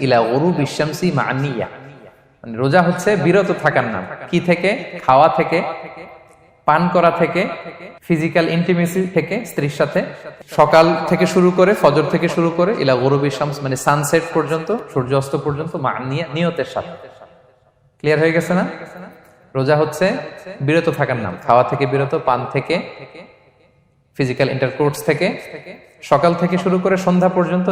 ইলা গুরুবি শামসি মা নিয়া মানে রোজা হচ্ছে বিরত থাকার নাম। কি থেকে? খাওয়া থেকে, পান করা থেকে, ফিজিক্যাল ইন্টিমেসি থেকে, স্ত্রীর সাথে। সকাল থেকে শুরু করে, ফজর থেকে শুরু করে, ইলা গরুবি শামস মানে সানসেট পর্যন্ত, সূর্যাস্ত পর্যন্ত নিয়তের সাথে। ক্লিয়ার হয়ে গেছে না? রোজা হচ্ছে বিরত থাকার নাম। খাওয়া থেকে বিরত, পান থেকে ফিজিক্যাল ইন্টারকোর্স থেকে সকাল থেকে শুরু করে সন্ধ্যা পর্যন্ত